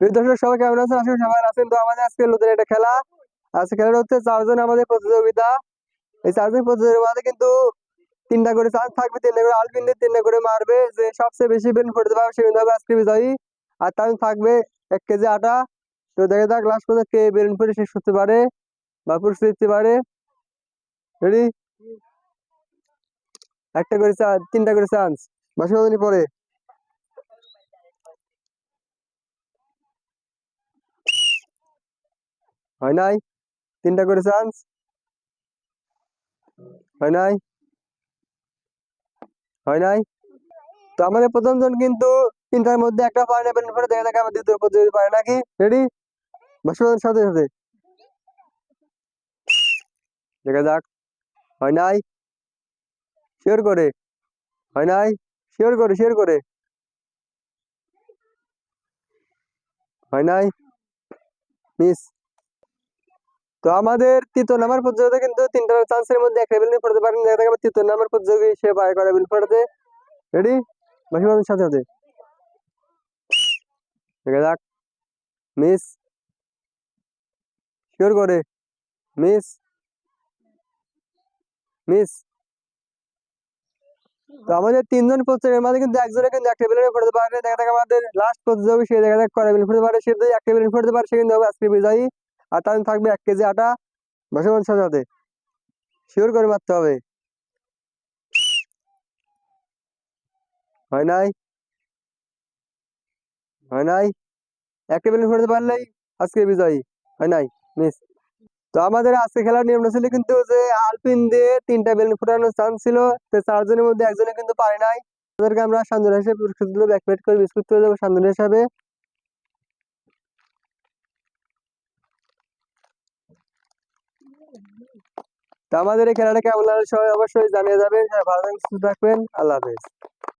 দর্শক, সবাই কেমন আছেন? আসলে সবাই আছেন। তো আমাদের আজকে নতুন একটা খেলা। আজকে খেলাটা হচ্ছে চারজন আমাদের প্রতিযোগিতা। এই চারজন কিন্তু তিনটা করে চান্স থাকবে, তিনটা করে তিনটা করে মারবে। যে সবচেয়ে বেশি ফুটতে পারবে হবে আজকে বিজয়ী। আর তার থাকবে এক কেজি আটা। তো দেখা যাক লাস্ট পর্যন্ত কে বেলুন ফুটে শেষ করতে পারে বা পুরস্কার দিতে পারে। রেডি একটা করে তিনটা করে চান্স বাসি পরে। হয় নাই তিনটা করে চান্স হয় নাই হয় নাই তো আমাদের প্রথম জন কিন্তু তিনটার মধ্যে একটা পারে না ফোটে দেখা যাক আমার দ্বিতীয় প্রতিযোগী পারে নাকি? রেডি বাসুদের সাথে সাথে। দেখা যাক। হয় নাই শিওর করে। হয় নাই শিওর করে শিওর করে। হয় নাই মিস তো আমাদের তৃতীয় নাম্বার প্রতিযোগিতা কিন্তু তিনটা চান্সের মধ্যে একটা বেলুন ফোটাতে পারেন। দেখা আমার তৃতীয় নাম্বার প্রতিযোগী সে পায় করে বেলুন ফোটাতে রেডি বাকি মানুষ সাথে সাথে। দেখা যাক। মিস শিওর করে। মিস মিস তো আমাদের তিনজন প্রতিযোগীর মাঝে কিন্তু একজনে কিন্তু একটা বেলুন ফোটাতে পারে। দেখা যাক আমাদের লাস্ট প্রতিযোগী সে দেখা যাক করে বেলুন ফোটাতে পারে। সে যদি একটা বেলুন ফোটাতে পারে, সে কিন্তু হবে আজকে বিজয়ী। আর তার থাকবে এক কেজি আটা মানুষ সাথে শিওর করে মারতে হবে। হয় নাই? হয় নাই? একটা বেলুন ফোটাতে পারলেই আজকে বিজয়ী। হয় নাই? মিস তো আমাদের আজকে খেলার নিয়মটা ছিল কিন্তু যে আলপিন দিয়ে তিনটা বেলুন ফোটানোর চান্স ছিল। তো চারজনের মধ্যে একজনে কিন্তু পারে নাই। তাদেরকে আমরা সান্দনা হিসেবে পুরস্কৃত দিল ব্যাক প্লেট করে বিস্কুট করে দেবো সান্দনা হিসাবে। তো আমাদের এই খেলাটা কেমন সবাই অবশ্যই জানিয়ে যাবেন। হ্যাঁ ভালো থাকবেন, সুস্থ থাকবেন, আল্লাহ হাফেজ।